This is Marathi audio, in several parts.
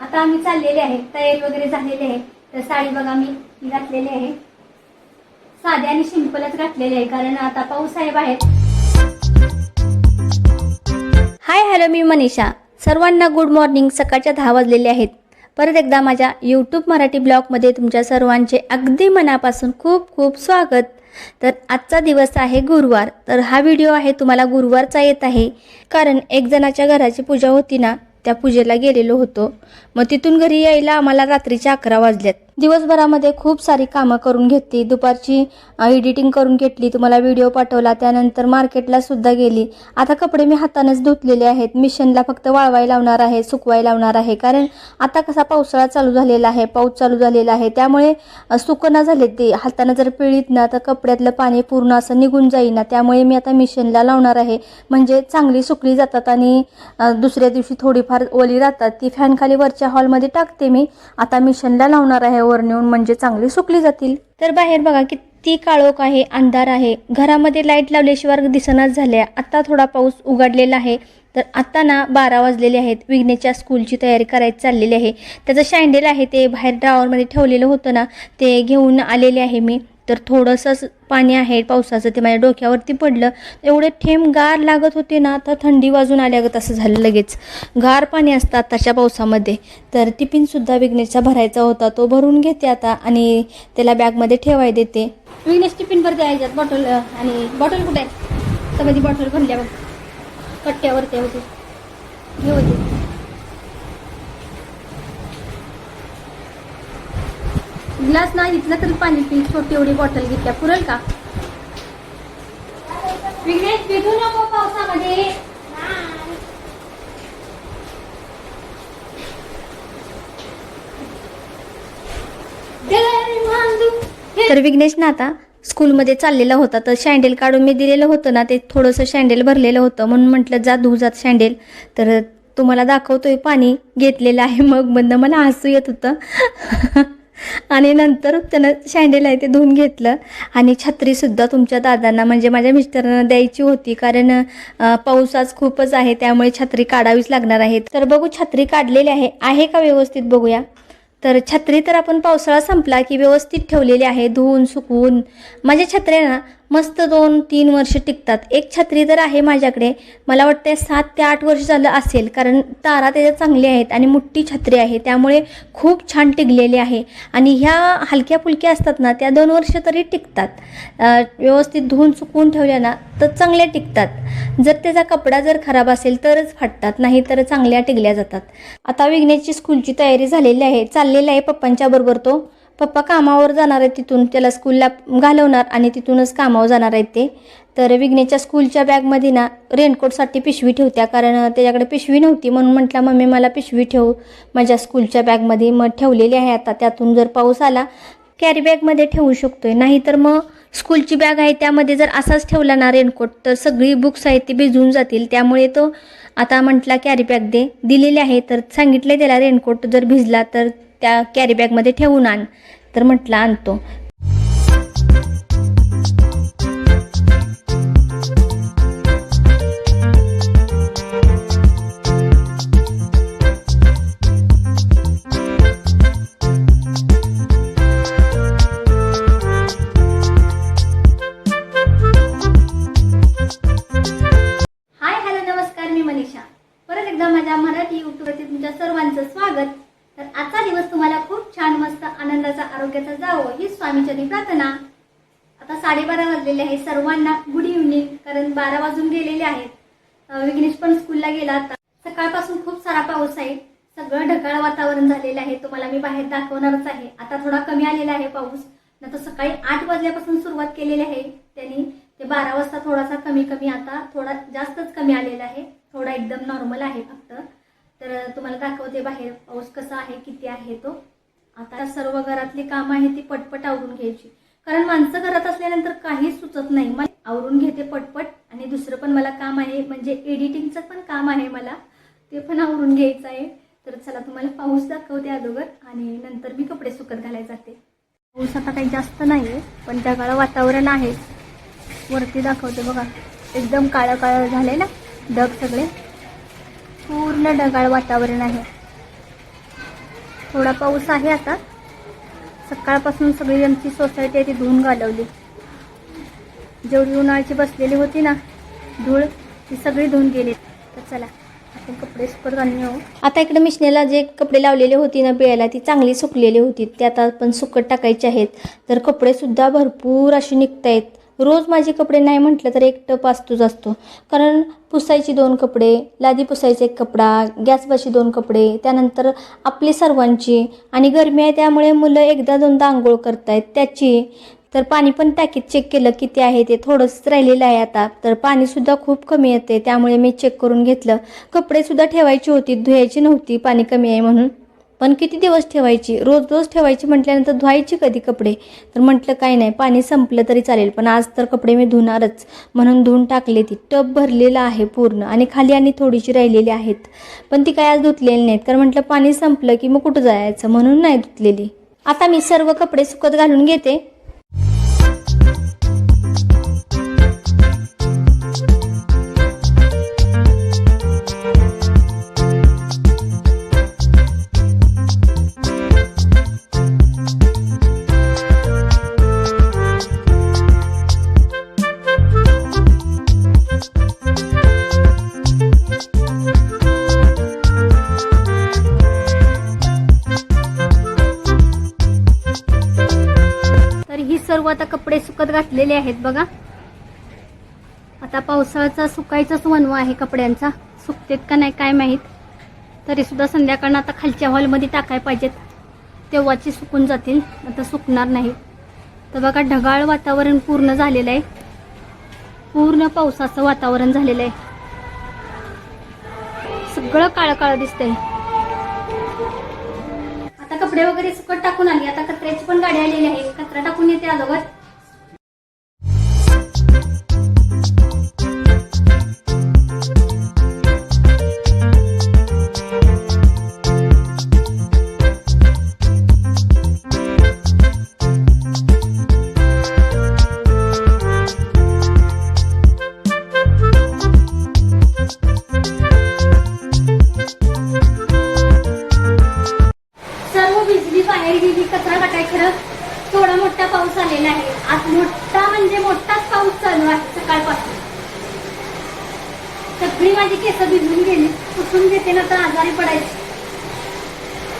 आता आम्ही चाललेले आहे तयारी वगैरे झालेली आहे. तर साडी बघा मी घातलेली आहे. साधे आणि सिंपलच घातलेली आहे कारण आता पाऊस आहे बाहेर. हाय हॅलो मी मनीषा. सर्वांना गुड मॉर्निंग सकाळच्या दहा वाजलेले आहेत. परत एकदा माझ्या यूट्यूब मराठी ब्लॉगमध्ये तुमच्या सर्वांचे अगदी मनापासून खूप खूप स्वागत. तर आजचा दिवस आहे गुरुवार. तर हा व्हिडिओ आहे तुम्हाला गुरुवारचा येत आहे. कारण एक जणाच्या घराची पूजा होती ना त्या पूजेला गेलेलो होतो. मग तिथून घरी यायला आम्हाला रात्रीच्या अकरा वाजल्यात दिवसभरामध्ये खूप सारी कामं करून घेतली. दुपारची एडिटिंग करून घेतली. तुम्हाला व्हिडिओ पाठवला. त्यानंतर मार्केटला सुद्धा गेली. आता कपडे मी हातानेच धुतलेले आहेत. मिशनला फक्त वाळवाय लावणार आहे सुकवाय लावणार आहे. कारण आता कसा पावसाळा चालू झालेला आहे पाऊस चालू झालेला आहे. त्यामुळे सुकना झाले ते. हाताने जर पिळीत ना तर कपड्यातलं पाणी पूर्ण असं निघून जाईना. त्यामुळे मी आता मिशनला लावणार आहे. म्हणजे चांगली सुकली जातात आणि दुसऱ्या दिवशी थोडीफार ओली राहतात. ती फॅनखाली वरच्या हॉलमध्ये टाकते मी. आता मिशनला लावणार आहे. वर नेऊन म्हणजे चांगली सुकली जातील. तर बाहेर बघा किती काळोख आहे अंधार आहे. घरामध्ये लाइट लावल्याशिवाय दिसनाच झाल्या. आता थोडा पाऊस उघडलेला आहे. तर आता ना बारा वाजलेले आहेत. विघ्नेच्या स्कूलची तयारी करायची चाललेली आहे. त्याचं शँडेल आहे ते बाहेर ड्रावरमध्ये ठेवलेलं होतं ना ते घेऊन आलेले आहे मी. तर थोडंसंच पाणी आहे पावसाचं ते माझ्या डोक्यावरती पडलं. एवढे थेंब गार लागत होते ना आता थंडी वाजून आल्यागत असं झालं लगेच. गार पाणी असतं आताच्या पावसामध्ये. तर टिफिनसुद्धा विघ्नेशचा भरायचा होता तो भरून घेते आता आणि त्याला बॅगमध्ये ठेवाय देते. विघ्नेश टिफिन भरते याच्यात बॉटल आणि बॉटल कुठे आहे? तर माझी बॉटल भरल्या बघ. कट्ट्यावरती होते हे होते ग्लास नाही इथलं तरी पाणी पी. छोटी एवढी बॉटल घेतल्या. पुरेल का? विघ्नेश भिजू नको पावसामध्ये. तर विघ्नेश ना आता स्कूलमध्ये चाललेला होता. तर शँडेल काढून मी दिलेलं होतं ना ते थोडंसं शँडेल भरलेलं होतं. म्हणून म्हटलं जा धू जात शँडेल. तर तुम्हाला दाखवतोय पाणी घेतलेलं आहे. मग बंद मला हसू येत होतं. आणि नंतर त्यानं शँडेल आहे ते धुवून घेतलं. आणि छत्रीसुद्धा तुमच्या दादांना म्हणजे माझ्या मिस्टरांना द्यायची होती. कारण पाऊस आज खूपच आहे त्यामुळे छत्री काढावीच लागणार आहे तर बघू छत्री काढलेली आहे. आहे का व्यवस्थित बघूया? तर छत्री तर आपण पावसाळा संपला की व्यवस्थित ठेवलेली आहे धुवून सुकवून. माझ्या छत्र्या ना मस्त दोन तीन वर्ष टिकतात. एक छत्री तर आहे माझ्याकडे. मला वाटतं सात ते आठ वर्ष झालं असेल कारण तारा त्याच्या चांगल्या आहेत आणि मोठी छत्री आहे. त्यामुळे खूप छान टिकलेली आहे. आणि ह्या हलक्या फुलक्या असतात ना त्या दोन वर्ष तरी टिकतात. व्यवस्थित धुवून चुकवून ठेवल्या ना तर चांगल्या टिकतात. जर त्याचा कपडा जर खराब असेल तरच फाटतात. नाही तर चांगल्या टिकल्या जातात. आता विघ्नेशची स्कूलची तयारी झालेली आहे चाललेला आहे पप्पांच्या बरोबर तो. पप्पा कामावर जाणार आहेत तिथून त्याला स्कूलला घालवणार आणि तिथूनच कामावर जाणार आहेत ते. तर विघ्नेच्या स्कूलच्या बॅगमध्ये ना रेनकोटसाठी पिशवी ठेवत्या कारण त्याच्याकडे पिशवी नव्हती म्हणून म्हटलं मम्मी मला पिशवी ठेव. माझ्या स्कूलच्या बॅगमध्ये मग ठेवलेली आहे आता. त्यातून जर पाऊस आला कॅरी बॅगमध्ये ठेवू शकतोय. नाहीतर मग स्कूलची बॅग आहे त्यामध्ये जर असाच ठेवला ना रेनकोट तर सगळी बुक्स आहेत ती भिजून जातील. त्यामुळे तो आता म्हटला कॅरी बॅग दे. दिलेली आहे तर सांगितलं त्याला रेनकोट जर भिजला तर त्या कॅरीबॅगमध्ये ठेवून आण. तर म्हटलं आणतो. साडेबारा वाजलेले आहे. सर्वांना गुड इव्हनिंग कारण बारा वाजून गेलेले आहेत. विघ्नेश पण स्कूलला गेला आता. सकाळपासून खूप सारा पाऊस आहे. सगळं ढगाळ वातावरण झालेलं आहे. तुम्हाला मी बाहेर दाखवणारच आहे. आता थोडा कमी आलेला आहे पाऊस. नंतर सकाळी आठ वाजल्यापासून सुरुवात केलेली आहे. त्यांनी ते बारा वाजता थोडासा कमी कमी आता थोडा जास्तच कमी आलेला आहे. थोडा एकदम नॉर्मल आहे फक्त. तर तुम्हाला दाखवते बाहेर पाऊस कसा आहे किती आहे तो. आता सर्व घरातली कामं आहे ती पटपट आवरून घ्यायची. कारण माणसं घरात असल्यानंतर काहीच सुचत नाही. मग आवरून घेते पटपट आणि दुसरं पण मला काम आहे म्हणजे एडिटिंगचं पण काम आहे मला. ते पण आवरून घ्यायचं आहे. तर चला तुम्हाला पाऊस दाखवते अगोदर आणि नंतर मी कपडे सुकत घालायला जाते. पाऊस आता काही जास्त नाही आहे पण त्या वातावरण आहे. वरती दाखवते बघा. एकदम काळं काळं झालंय ना ढग सगळे. पूर्ण ढगाळ वातावरण आहे. थोडा पाऊस आहे आता. सकाळपासून सगळी आमची सोसायटी आहे ती धुवून घालवली. जेवढी उन्हाळ्याची बसलेली होती ना धूळ ती सगळी धुवून गेली. तर चला आपण कपडे सुकत घालून येऊ हो. आता इकडे मिशनेला जे कपडे लावलेले होती ना बिळायला ती चांगली सुकलेली होती. ते आता आपण सुकत टाकायचे आहेत. तर कपडेसुद्धा भरपूर अशी आहेत रोज माझे कपडे नाही म्हटलं तर एक टप असतोच असतो. कारण पुसायची दोन कपडे लादी पुसायचा एक कपडा गॅसबाशी दोन कपडे त्यानंतर आपली सर्वांची आणि गरमी आहे त्यामुळे मुलं एकदा दोनदा आंघोळ करतायत त्याची. तर पाणी पण टाकीत चेक केलं किती आहे ते थोडंसंच राहिलेलं आहे आता. तर पाणीसुद्धा खूप कमी येते त्यामुळे मी चेक करून घेतलं. कपडेसुद्धा ठेवायची होती धुवायची नव्हती पाणी कमी आहे म्हणून. पण किती दिवस ठेवायची? रोज रोज ठेवायची म्हटल्यानंतर धुवायची कधी कपडे? तर म्हटलं काही नाही पाणी संपलं तरी चालेल पण आज तर कपडे मी धुणारच. म्हणून धुवून टाकले ती. टब भरलेलं आहे पूर्ण आणि खाली आणि थोडीशी राहिलेली आहेत. पण ती काय आज धुतलेली नाहीत कारण म्हटलं पाणी संपलं की मग कुठं जायचं? म्हणून नाही धुतलेली. आता मी सर्व कपडे सुकत घालून घेते. सुकत घातलेले आहेत बघा. आता पावसाळ्याचा सुकायचाच वनवा आहे कपड्यांचा. सुकतेत का नाही काय माहीत. तरी सुद्धा संध्याकाळनं आता खालच्या हॉलमध्ये टाकाय पाहिजेत. तेव्हाची सुकून जातील आता सुकणार नाही. तर बघा ढगाळ वातावरण पूर्ण झालेलं आहे. पूर्ण पावसाचं वातावरण झालेलं आहे. सगळं काळं काळं दिसतंय. आता कपडे वगैरे सुकट टाकून आली. आता कचऱ्याची पण गाडी आलेली आहे. कचरा टाकून येते अगोदर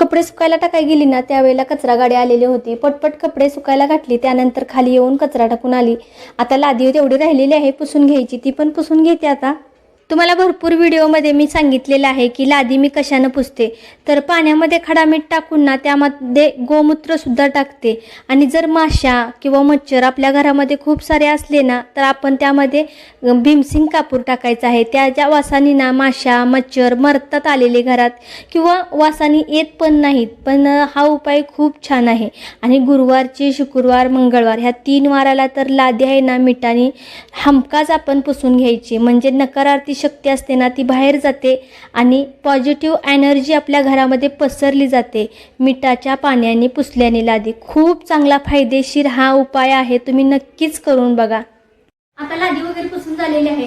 कपडे सुकायला टाकाय गेली ना त्यावेळेला कचरा गाडी आलेली होती. पटपट कपडे सुकायला घातली त्यानंतर खाली येऊन कचरा टाकून आली. आता लादी तेवढी राहिलेली आहे पुसून घ्यायची ती पण पुसून घेते आता. तुम्हाला भरपूर व्हिडिओमध्ये मी सांगितलेलं आहे की लादी मी कशानं पुसते. तर पाण्यामध्ये खडा मीठ टाकून ना त्यामध्ये गोमूत्रसुद्धा टाकते. आणि जर माशा किंवा मच्छर आपल्या घरामध्ये खूप सारे असले ना तर आपण त्यामध्ये भीमसिंग कापूर टाकायचा आहे. त्या ज्या वासानी ना माशा मच्छर मरतात आलेले घरात. किंवा वासानी येत पण नाहीत पण हा उपाय खूप छान आहे. आणि गुरुवारची शुक्रवार मंगळवार ह्या तीन वाराला तर लादी आहे ना मिठाने हमकाच आपण पुसून घ्यायची. म्हणजे नकारार्थी शक्ती असते ना ती बाहेर जाते आणि पॉझिटिव्ह एनर्जी आपल्या घरामध्ये पसरली जाते. मिठाच्या पाण्याने पुसल्याने लादी. खूप चांगला फायदेशीर हा उपाय आहे तुम्ही नक्कीच करून बघा. आता लादी वगैरे पुसून झालेली आहे.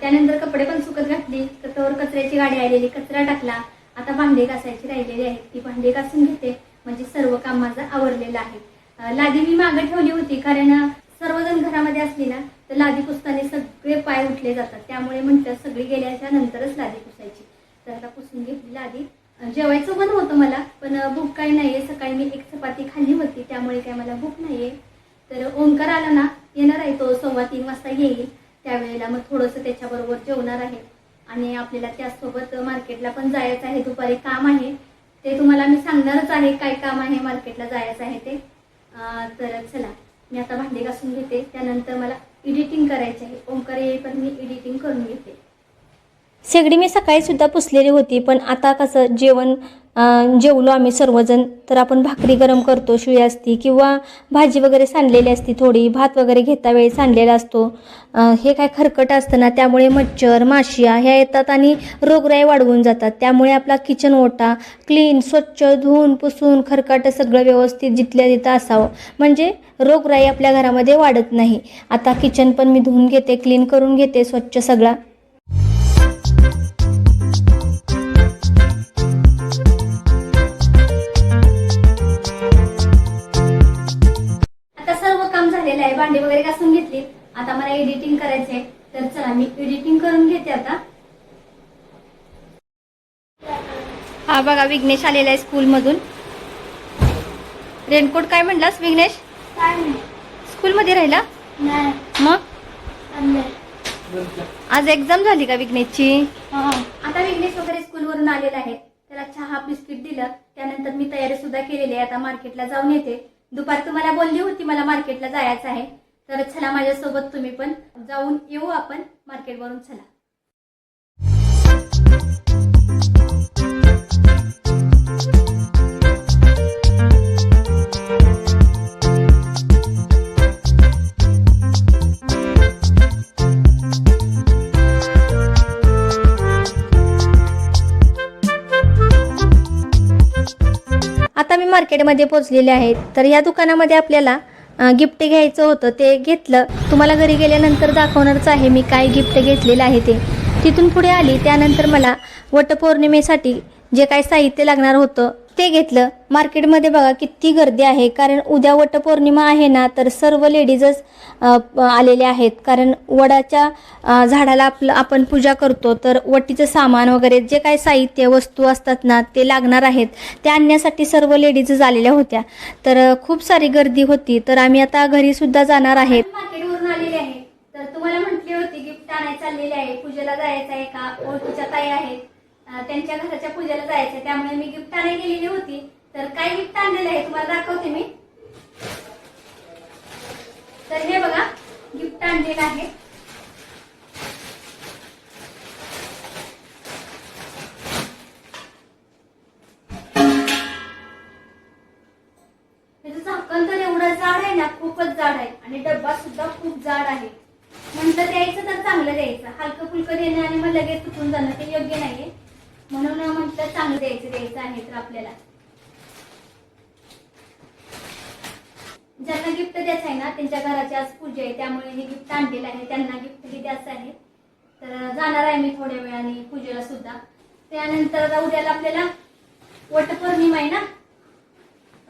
त्यानंतर कपडे पण सुकत घातली तर कचऱ्याची गाडी आलेली कचरा टाकला. आता भांडे घासायची राहिलेली आहेत ती भांडे घासून घेते. म्हणजे सर्व काम माझं आवरलेलं आहे. लादी मी मागं ठेवली होती कारण सर्वजण घरामध्ये असली ना तर लादी पुसताना सगळे पाय उठले जातात. त्यामुळे म्हणतात सगळी गेल्याच्या नंतरच लादी पुसायची. तर आता पुसून घेतली लादी. जेवायचं पण होतं मला पण भूक काही नाहीये. सकाळी मी एक चपाती खाल्ली होती त्यामुळे काय मला भूक नाहीये. तर ओंकार आला ना येणार आहे तो सव्वा तीन वाजता येईल. त्यावेळेला मग थोडंसं त्याच्याबरोबर जेवणार आहे. आणि आपल्याला त्याचसोबत मार्केटला पण जायचं आहे. दुपारी काम आहे. ते तुम्हाला मी सांगणारच आहे काय काम आहे मार्केटला जायचं आहे ते. तर चला. मी आता भांडे घासून घेते त्यानंतर मला एडिटिंग करायचे आहे. ओंकार येईपर्यंत मी एडिटिंग करून घेते. शेगडी मी सकाळी सुद्धा पुसलेली होती पण आता कसं जेवण जेवलो आम्ही सर्वजण. तर आपण भाकरी गरम करतो शिळी असती किंवा भाजी वगैरे सांडलेली असती थोडी भात वगैरे घेता वेळी सांडलेला असतो. हे काय खरकट असतं ना त्यामुळे मच्छर माशिया ह्या येतात आणि रोगराई वाढवून जातात. त्यामुळे आपला किचन ओटा क्लीन स्वच्छ धुवून पुसून खरकट सगळं व्यवस्थित जिथल्या तिथं असावं. म्हणजे रोगराई आपल्या घरामध्ये वाढत नाही. आता किचन पण मी धुवून घेते क्लीन करून घेते स्वच्छ सगळा. मला एडिटिंग करायचंय तर चला मी एडिटिंग करून घेते आता. हा बघा विघ्नेश आलेला आहे स्कूलमधून. रेनकोट काय म्हणलास विघ्नेश? स्कूलमध्ये राहिला? मग? आज एक्झाम झाली का विघ्नेशची? आता विघ्नेश वगैरे स्कूलवरून आलेला आहे. त्याला चहा बिस्किट दिलं. त्यानंतर मी तयारी सुद्धा केलेली आहे. आता मार्केटला जाऊन येते. दुपार तुम्हाला बोलली होती मला मार्केटला जायचं आहे. तर चला माझ्यासोबत तुम्ही पण जाऊन येऊ आपण मार्केटवरून चला. आता मी मार्केटमध्ये पोहोचलेले आहे. तर या दुकानामध्ये आपल्याला गिफ्ट घ्यायचं होतं ते घेतलं. तुम्हाला घरी गेल्यानंतर दाखवणारच आहे मी काय गिफ्ट घेतलेलं आहे ते. तिथून पुढे आली त्यानंतर मला वटपौर्णिमेसाठी जे काय साहित्य लागणार होतं ते घेतलं. मार्केटमध्ये बघा किती गर्दी आहे. कारण उद्या वटपौर्णिमा आहे ना तर सर्व लेडीजच आलेल्या आलेले आहेत. कारण वडाच्या झाडाला आपलं आपण पूजा करतो तर वटीचं सामान वगैरे जे काही साहित्य वस्तू असतात ना ते लागणार आहेत. ते आणण्यासाठी सर्व लेडीजच आलेल्या होत्या. तर खूप सारी गर्दी होती. तर आम्ही आता घरीसुद्धा जाणार आहेत मार्केटवरून आलेले आहे. तर तुम्हाला म्हटली होती गिफ्ट आणायला चाललेले आहे. पूजेला जायचं आहे का? ओळखीच्या ताई आहेत. त्यांच्या घराच्या पूजेला जायचं त्यामुळे मी गिफ्ट आणायला गेलेली होती. तर काय गिफ्ट आणलेलं आहे तुम्हाला दाखवते मी. तर हे बघा गिफ्ट आणलेलं आहे. ज्यांना गिफ्ट द्यायचं आहे ना त्यांच्या घराची आज पूजा आहे त्यामुळे हे गिफ्ट आणलेलं आहे त्यांना गिफ्ट हे द्यायचं आहे. तर जाणार आहे मी थोड्या वेळाने पूजेला सुद्धा. त्यानंतर उद्याला आपल्याला वटपौर्णिमा आहे ना?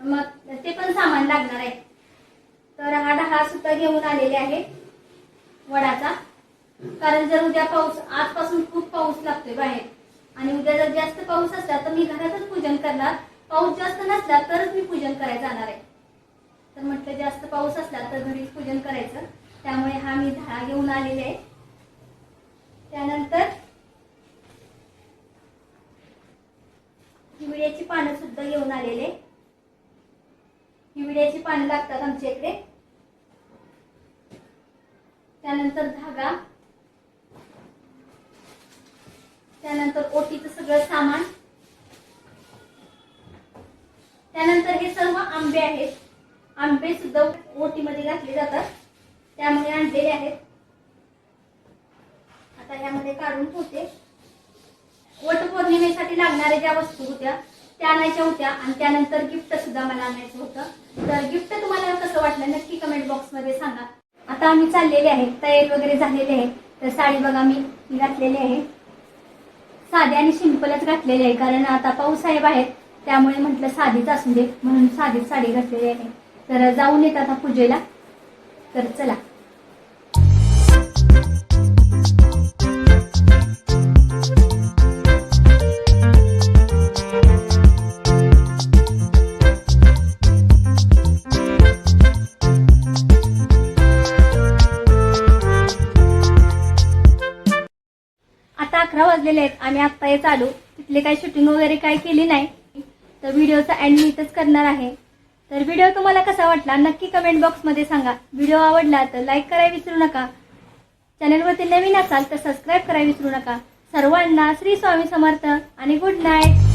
मग ते पण सामान लागणार आहे. तर हा डहा सुद्धा घेऊन आलेले आहे वडाचा. कारण जर उद्या पाऊस आजपासून खूप पाऊस लागतोय बाहेर. आणि उद्या जर जास्त पाऊस असला तर मी घरातच पूजन करणार. पाऊस जास्त नसला तरच मी पूजन करायला जाणार आहे. तर म्हटलं जास्त पाऊस असला तर घरीच पूजन करायचं. त्यामुळे हा मी धडा घेऊन आलेले आहे. त्यानंतर हिवड्याची पानं सुद्धा घेऊन आलेले हिवड्याची पानं लागतात आमच्या इकडे. त्यानंतर धागा. त्यानंतर ओटीचं सगळं सामान. त्यानंतर हे सर्व आंबे आहेत. आंबे सुद्धा ओटीमध्ये घातले जातात. त्यामुळे आणलेले आहेत. आता यामध्ये काढून ठेवते. वटपौर्णिमेसाठी लागणाऱ्या ज्या वस्तू होत्या त्या आणायच्या होत्या आणि त्यानंतर गिफ्ट सुद्धा मला आणायचं होतं. तर गिफ्ट तुम्हाला कसं वाटलं नक्की कमेंट बॉक्समध्ये सांगा. आता आम्ही चाललेले आहे तयारी वगैरे झालेली आहे. तर साडी बघा मी घातलेली आहे. साधी आणि सिंपलच घातलेली आहे. कारण आता पाऊस आहे बाहेर त्यामुळे म्हटलं साधीच असू दे म्हणून साधीच साडी घातलेली आहे. तर जाऊन येत आता पूजेला. तर चला. आता अकरा वाजलेले आहेत. आम्ही आत्ता हे चालू. तिथले काही शूटिंग वगैरे काही केली नाही. तर व्हिडिओचा एंड मी इथंच करणार आहे. तर व्हिडिओ तुम्हाला कसा वाटला नक्की कमेंट बॉक्समध्ये सांगा. व्हिडिओ आवडला तर लाईक करायला विसरू नका. चॅनलवरती नवीन असाल तर सबस्क्राईब करायला विसरू नका. सर्वांना श्री स्वामी समर्थ आणि गुड नाईट